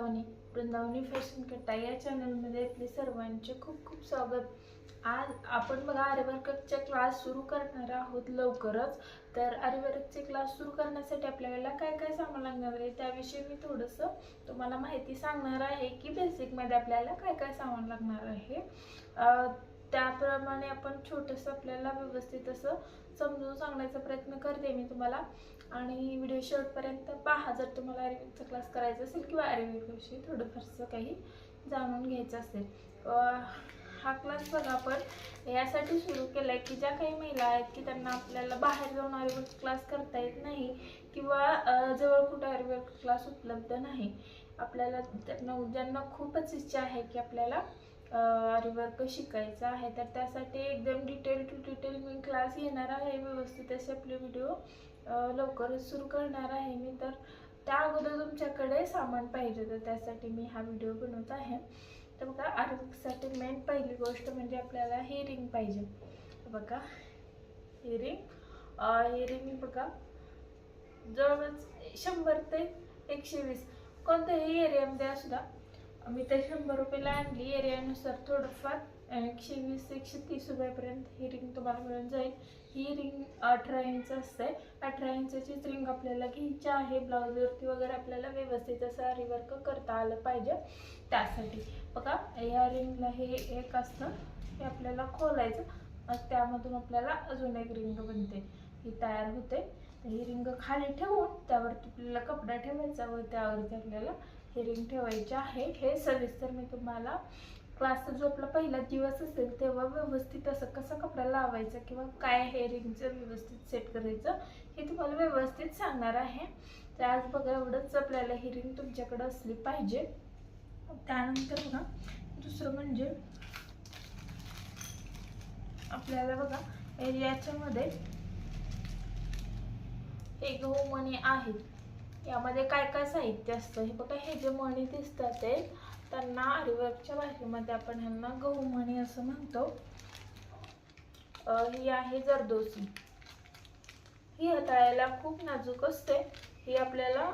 Vrindavani Vrindavani fashion कट्टा या चॅनलमध्ये आपले सर्वांचे खूप खूप स्वागत. आज आपण बघा आर्यवर्कचे क्लास सुरू करणार आहोत लवकरच. तर आर्यवर्कचे क्लास सुरू करण्यासाठी आपल्याला काय काय सांगावं लागणार आहे त्याविषयी मी थोडंसं तुम्हाला माहिती सांगणार आहे की बेसिकमध्ये आपल्याला काय काय सांगावं लागणार आहे. त्याप्रमाणे आपण छोटंसं आपल्याला व्यवस्थित असं समजून सांगण्याचा प्रयत्न करते मी तुम्हाला. आणि व्हिडिओ शेवटपर्यंत पहा जर तुम्हाला अरेबिकचा क्लास करायचा असेल किंवा अरेबिकविषयी थोडंफारसं काही जाणून घ्यायचं असेल. हा क्लास बघा आपण. यासाठी सुरू केला आहे की ज्या काही महिला आहेत की त्यांना आपल्याला बाहेर जाऊन आयुर्वेद क्लास करता येत नाही किंवा जवळ कुठं आयुर्वेद क्लास उपलब्ध नाही. आपल्याला त्यांना ज्यांना खूपच इच्छा आहे की आपल्याला आरीवर्क शिकायचं आहे तर त्यासाठी एकदम डिटेल टू क्लास घेणार आहे व्यवस्थित असे आपले व्हिडिओ लवकरच सुरू करणार आहे मी. तर त्या अगोदर तुमच्याकडे सामान पाहिजे तर त्यासाठी मी हा व्हिडिओ बनवत आहे. तर बघा आरोग्यासाठी मेन पहिली गोष्ट म्हणजे आपल्याला हिअरिंग पाहिजे. तर बघा हिअरिंग हिअरिंग बघा जवळच शंभर ते एकशे वीस. कोणत्याही एरियामध्ये असू द्या मी ते शंभर रुपयाला आणली. एरियानुसार थोडंफार एकशे वीस एकशे तीस रुपयापर्यंत ही रिंग तुम्हाला मिळून जाईल. ही रिंग अठरा इंच असते. अठरा इंचचीच रिंग आपल्याला घ्यायची आहे. ब्लाऊजवरती वगैरे आपल्याला व्यवस्थित असं रिवर्क करता आलं पाहिजे. त्यासाठी बघा या रिंगला हे एक असतं. हे आपल्याला खोलायचं. मग त्यामधून आपल्याला अजून एक रिंग बनते. ही तयार होते. ही रिंग खाली ठेवून त्यावरती आपल्याला कपडा ठेवायचा व त्यावरती आपल्याला हे रिंग ठेवायचे आहे. हे सविस्तर मी तुम्हाला क्लासचा जो आपला पहिला दिवस असेल तेव्हा व्यवस्थित असं कसं कपडा लावायचा किंवा काय हेअरिंगचं व्यवस्थित सेट करायचं हे तुम्हाला व्यवस्थित सांगणार आहे. तर आज बघा एवढंच आपल्याला ही रिंग असली पाहिजे. त्यानंतर बघा दुसरं म्हणजे आपल्याला बघा याच्यामध्ये हे गहू मणी आहेत. यामध्ये काय काय साहित्य असतं? हे बघा हे जे मणी दिसतात ते त्यांना आरीवर्कच्या भाषेमध्ये आपण ह्यांना गहूमणी असं म्हणतो. ही आहे जरदोसी. ही हाताळायला खूप नाजूक असते. ही आपल्याला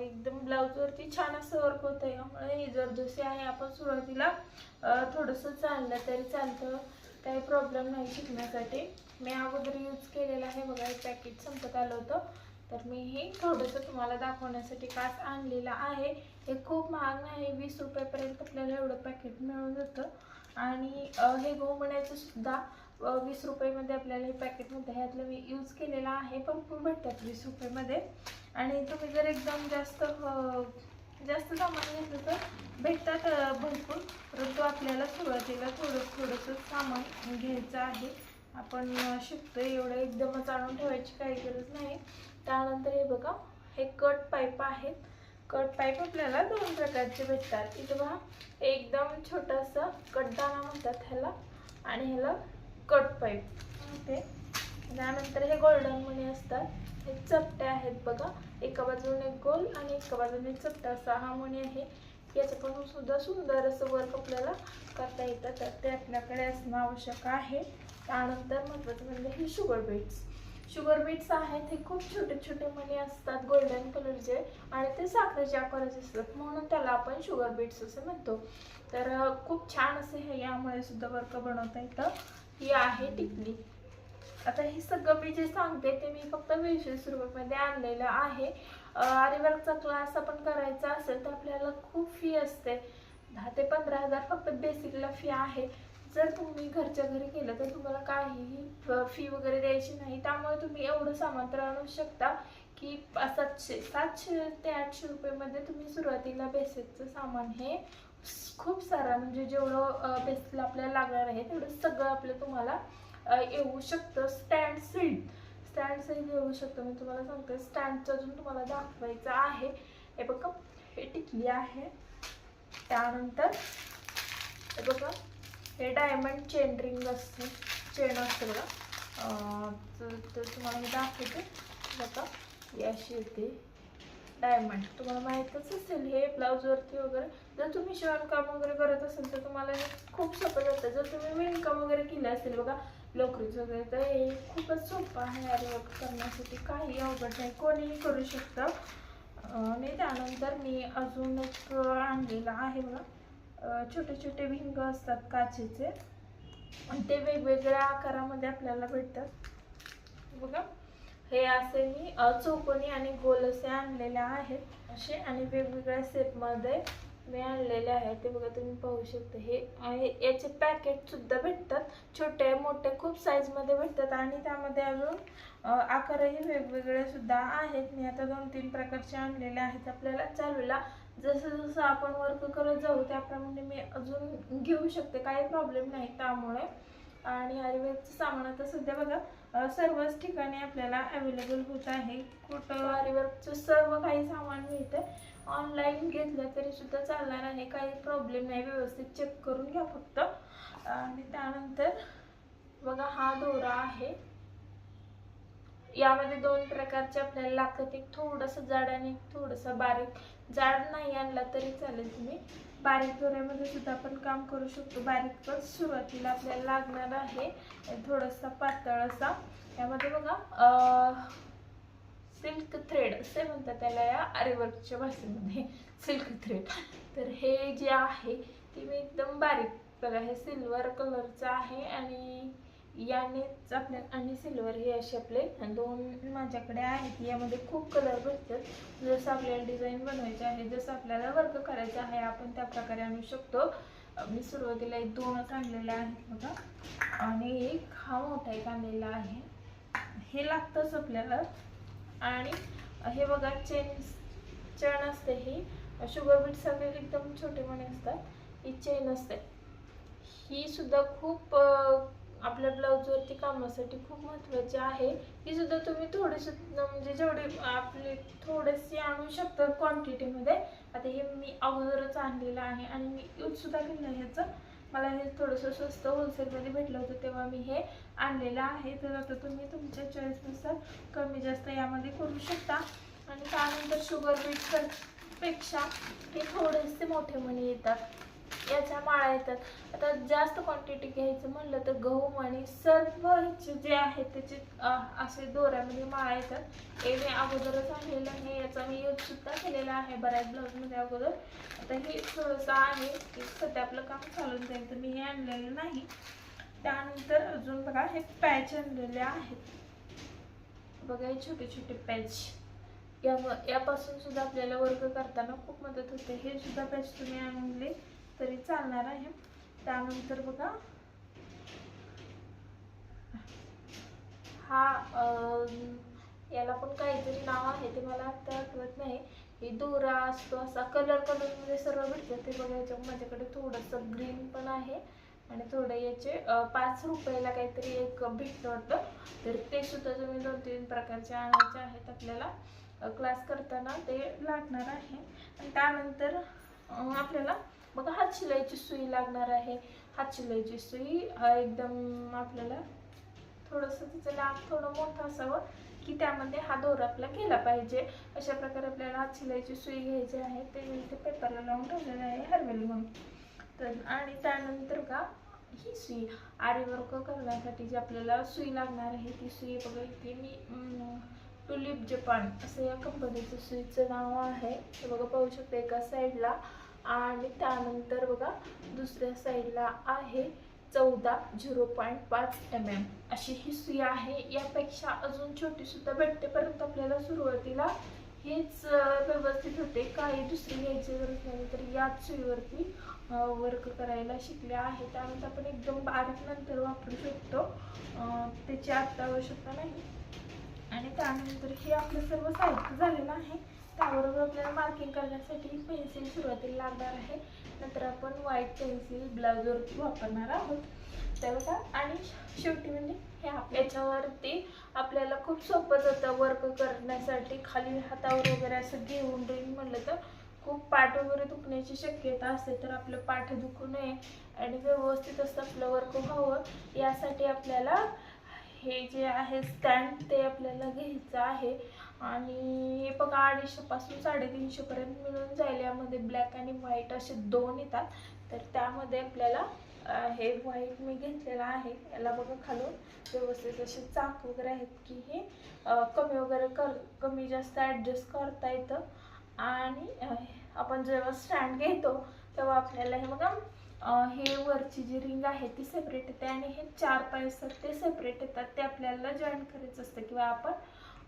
एकदम ब्लाऊजवरती छान असं वर्क होतं यामुळे ही जरदोसी आहे. आपण सुरुवातीला थोडंसं चाललं तरी चालतं. काही प्रॉब्लेम नाही शिकण्यासाठी. मी अगोदर यूज केलेलं आहे. बघा हे पॅकेट संपत आलं होतं. तर मी हे थोडंसं तुम्हाला दाखवण्यासाठी काच आणलेलं आहे. हे खूप महाग नाही वीस रुपयापर्यंत आपल्याला एवढं पॅकेट मिळून जातं. आणि हे गहू सुद्धा वीस रुपयेमध्ये आपल्याला हे पॅकेटमध्ये ह्यातलं मी यूज केलेलं आहे. भरपूर भेटतात वीस रुपयेमध्ये. आणि तुम्ही जर एकदम जास्त जास्त सामान घेतलं तर भेटतात भरपूर. परंतु आपल्याला सुरुवातीला थोडं थोडंसं सामान घ्यायचं आहे. आपण शिकतो एवढं. एकदमच आणून ठेवायची काही गरज नाही. त्यानंतर हे बघा हे कट पाईप आहेत. कट पाईप आपल्याला दोन प्रकारचे भेटतात. इथं बघा एकदम छोटंसं कटदाना म्हणतात ह्याला आणि ह्याला कट पाईप. ते त्यानंतर हे गोल्डन मणी असतात. हे चपटे आहेत बघा. एका बाजूने एक गोल आणि एका बाजूने चपटा. असा हा मणी आहे. याच्यापासून सुद्धा सुंदर असं वर्क आपल्याला करता येतं. तर ते आपल्याकडे असणं आवश्यक आहे. त्यानंतर महत्त्वाचं म्हणजे हे शुगर बीट्स शुगर बीट्स आहेत हे खूप छोटे छोटे मणी असतात गोल्डन कलरचे आणि ते साखरेचे आकाराचे असतात. म्हणून त्याला आपण शुगर बीट्स असं म्हणतो. तर खूप छान असे हे यामुळे सुद्धा वर्क बनवता येतं. ही आहे टिकली. आता हे सगळं मी जे सांगते ते मी फक्त वीस रुपयामध्ये आणलेलं आहे. आरीवर्कचा क्लास आपण करायचा असेल तर आपल्याला खूप फी असते. दहा ते पंधरा हजार फक्त बेसिकला फी आहे. जर तुम्ही घरच्या घरी केलं तर तुम्हाला काहीही फी वगैरे द्यायची नाही. त्यामुळे तुम्ही एवढं सामान तर आणू शकता की सातशे सातशे ते आठशे रुपयेमध्ये तुम्ही सुरुवातीला बेसिकचं सामान हे खूप सारा म्हणजे जेवढं बेसिकला आपल्याला लागणार आहे तेवढं सगळं आपलं तुम्हाला येऊ शकतं. स्टँड सीट स्टँड सहित येऊ शकतं. मी तुम्हाला सांगते स्टँडचं अजून तुम्हाला दाखवायचं आहे. हे बघा हे टिकली आहे. त्यानंतर हे बघा हे डायमंड चेन रिंग असते. चेन असते बघा. तर तर तुम्हाला मी दाखवते. बघा ही अशी येते. डायमंड तुम्हाला माहीतच असेल हे ब्लाऊजवरती वगैरे. जर तुम्ही शिवणकाम वगैरे करत असेल तर तुम्हाला हे खूप सोपं जातं. जर तुम्ही विणकाम वगैरे केलं असेल बघा लोकरीच वगैरे तर हे खूपच सोपं आहे. अरे वर्क करण्यासाठी काही अवघड नाही. कोणीही करू शकतं. आणि त्यानंतर मी अजून एक आणलेला आहे बघा. छोटे छोटे भिंग असतात काचेचे. ते वेगवेगळ्या आकारामध्ये आपल्याला भेटतात. बघा हे असे मी चौकोनी आणि गोल असे आणलेले आहेत. असे आणि वेगवेगळ्या शेपमध्ये मी आणलेले आहेत. ते बघा तुम्ही पाहू शकता. हे आहे याचे पॅकेटसुद्धा भेटतात. छोटे मोठे खूप साईजमध्ये भेटतात. आणि त्यामध्ये अजून आकारही वेगवेगळे सुद्धा आहेत. मी आता दोन तीन प्रकारचे आणलेले आहेत. आपल्याला चालूला जसं जसं आपण वर्क करत जाऊ त्याप्रमाणे मी अजून घेऊ शकते. काही प्रॉब्लेम नाही त्यामुळे. आणि आयुर्वेदचं सामान आता सध्या बघा सर्वच ठिकाणी आपल्याला अवेलेबल होत आहे. कुठं आयुर्वेदचं सर्व काही सामान मिळतं ऑनलाईन घेतलं तरी सुद्धा चालणार आहे. काही प्रॉब्लेम नाही. व्यवस्थित चेक करून घ्या फक्त. आणि त्यानंतर बघा हा दोरा आहे. यामध्ये दोन प्रकारचे आपल्याला लागतात. एक थोडंसं जाड आणि एक थोडंसं बारीक. जाड नाही आणला तरी चालेल तुम्ही. बारीक दोऱ्यामध्ये सुद्धा आपण काम करू शकतो. बारीक पण सुरुवातीला आपल्याला लागणार आहे. थोडासा पातळ असा. यामध्ये बघा सिल्क थ्रेड असे म्हणतात त्याला या आरीवर्कच्या भाषेमध्ये. सिल्क थ्रेड तर हे जे आहे ते मी एकदम बारीक बघा हे सिल्वर कलरचं आहे आणि यानेच आपल्या आणि सिल्वर हे असे आपले दोन माझ्याकडे आहेत. यामध्ये खूप कलर भेटतात. जसं आपल्याला डिझाईन बनवायचे आहे जसं आपल्याला वर्क करायचं आहे आपण त्या प्रकारे आणू शकतो. मी सुरुवातीला एक दोनच आणलेले आहेत बघा. आणि एक हा मोठा एक आणलेला आहे. हे लागतंच आपल्याला. आणि हे बघा चेन चेन असते ही. शुगर बीट सगळे एकदम छोटे मणे असतात. ही चेन असते. ही सुद्धा खूप आपल्या ब्लाऊजवरती कामासाठी खूप महत्त्वाची आहे. ही सुद्धा तुम्ही थोडेसे म्हणजे जेवढे आपले थोडेसे आणू शकता क्वांटिटीमध्ये आता हे मी अगोदरच आणलेलं आहे आणि मी यूजसुद्धा केलं ह्याचं मला हे थोडंसं स्वस्त होलसेलमध्ये भेटलं होतं तेव्हा मी हे आणलेलं आहे. तर आता तुम्ही तुमच्या चॉईसनुसार कमी जास्त यामध्ये करू शकता. आणि त्यानंतर शुगर बीटपेक्षा हे थोडेसे मोठे मणी येतात. याच्या माळा येतात. आता जास्त क्वांटिटी घ्यायचं म्हणलं तर गहू आणि सर्व जे आहेत त्याचे असे दोऱ्यामध्ये माळा येतात. हे मी अगोदरच आणलेलं आहे याचा मी यूज सुद्धा केलेला आहे बऱ्याच ब्लाऊजमध्ये अगोदर. आता हे सहसा आहे की सध्या आपलं काम चालून जाईल तर मी हे आणलेलं नाही. त्यानंतर अजून बघा हे पॅच आणलेले आहेत. बघा हे छोटे छोटे पॅच या यापासून सुद्धा आपल्याला वर्क करताना खूप मदत होते. हे सुद्धा पॅच तुम्ही आणले. तरी चालणार आहे. त्यानंतर बघा. हा याला पण काहीतरी नाव आहे. ते मला आता आठवत नाही. हे दोरा असतो असा कलर कलरमध्ये सर्व भेटतं. ते बघा याच्या माझ्याकडे थोडंसं ग्रीन पण आहे. आणि थोडं याचे पाच रुपयाला काहीतरी एक भेटतं वाटतं. तर ते सुद्धा तुम्ही दोन तीन प्रकारचे आणायचे आहेत आपल्याला. क्लास करताना ते लागणार आहे. आणि त्यानंतर आपल्याला बघा हात शिलाईची सुई लागणार आहे. हात शिलाईची सुई हा एकदम आपल्याला थोडंसं तिचं लांब थोडं मोठं असावं की त्यामध्ये हा दोरा आपला गेला पाहिजे. अशा प्रकारे आपल्याला हात शिलाईची सुई घ्यायची आहे. ते मी इथे पेपरला लावून ठेवलेलं आहे हरवेल म्हणून. तर आणि त्यानंतर का ही सुई आरीवर्क करण्यासाठी जी आपल्याला सुई लागणार आहे ती सुई बघा इथे मी टुलिप जपान असं या कंपनीचं सुईचं नाव आहे. ते बघा पाहू शकते एका साईडला आणि त्यानंतर बघा दुसऱ्या साईडला आहे चौदा झिरो पॉईंट पाच एम एम अशी ही सुई आहे. यापेक्षा अजून छोटी सुद्धा भेटते. परंतु आपल्याला सुरुवातीला हेच व्यवस्थित होते. काही दुसरी घ्यायची गरज नाही. तर याच सुईवरती वर्क करायला शिकले आहे. त्यानंतर आपण एकदम बारीक नंतर वापरू शकतो. त्याची आत्ता आवश्यकता नाही. आणि त्यानंतर हे आपलं सर्व साहित्य झालेलं आहे. त्याबरोबर आपल्याला मार्किंग करण्यासाठी पेन्सिल सुरुवातीला लागणार आहे. नंतर आपण व्हाईट पेन्सिल ब्लाउजवर वापरणार आहोत. तर आणि शेवटी म्हणजे हे याच्यावरती आपल्याला खूप सोपं जातं वर्क करण्यासाठी. खाली हातावर वगैरे असं घेऊन ड्रिंक म्हणलं तर खूप पाठ वगैरे दुखण्याची शक्यता असते तर आपलं पाठ दुखू नये आणि व्यवस्थित असं आपलं वर्क व्हावं. यासाठी आपल्याला हे जे आहे स्टँड ते आपल्याला घ्यायचं आहे. आणि हे बघा अडीचशेपासून साडेतीनशेपर्यंत मिळून जाईल यामध्ये. ब्लॅक आणि व्हाईट असे दोन येतात. तर त्यामध्ये आपल्याला हे व्हाईट मी घेतलेलं आहे. याला बघा खालून व्यवस्थित असे चाक वगैरे आहेत की हे कमी वगैरे कर कमी जास्त ॲडजस्ट करता येतं. आणि आपण जेव्हा स्टँड घेतो तेव्हा आपल्याला हे बघा हे वरची जी रिंग आहे ती सेपरेट येते. आणि हे चार पाय असतात ते सेपरेट येतात. ते आपल्याला जॉईन करायचं असतं. किंवा आपण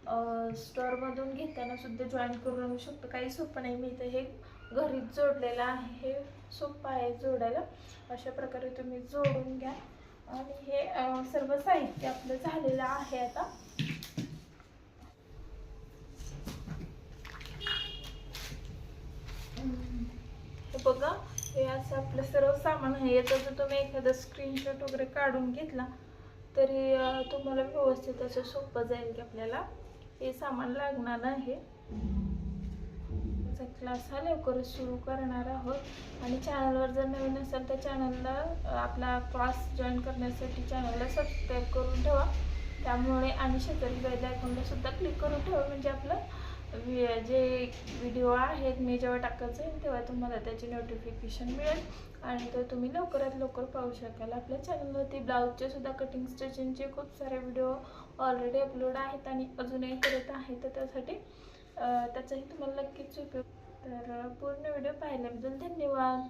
स्टोअरमधून घेताना सुद्धा जॉईन करून आणू शकतो. काही सोपं नाही. मी इथं हे घरीच जोडलेलं आहे. हे सोपं आहे जोडायला. अशा प्रकारे तुम्ही जोडून घ्या. आणि हे सर्व साहित्य आपलं झालेलं आहे आता. बघा हे असं आपलं सर्व सामान आहे. याचा जर तुम्ही एखादा स्क्रीनशॉट वगैरे काढून घेतला तरी तुम्हाला व्यवस्थित असं सोपं जाईल की आपल्याला. हे सामान लागणार आहे. क्लास हा लवकरच सुरू करणार आहोत. आणि चॅनलवर जर नवीन असेल तर चॅनलला आपला क्लास जॉईन करण्यासाठी चॅनलला सबस्क्राईब करून ठेवा. त्यामुळे आणि शेजारी बेल आयकॉनला सुद्धा क्लिक करून ठेवा. म्हणजे आपलं वि- जे व्हिडिओ आहेत मी जेव्हा टाकायचं जाईल तेव्हा तुम्हाला त्याची नोटिफिकेशन मिळेल. आणि तो तुम्ही लवकरात लवकर पाहू शकाल. आपल्या चॅनलवरती ब्लाऊजचे सुद्धा कटिंग स्टिचिंगचे खूप सारे व्हिडिओ ऑलरेडी अपलोड आहेत आणि अजूनही करत आहे तर त्यासाठी त्याचाही तुम्हाला नक्कीच उपयोग. तर पूर्ण व्हिडिओ पाहिल्याबद्दल धन्यवाद.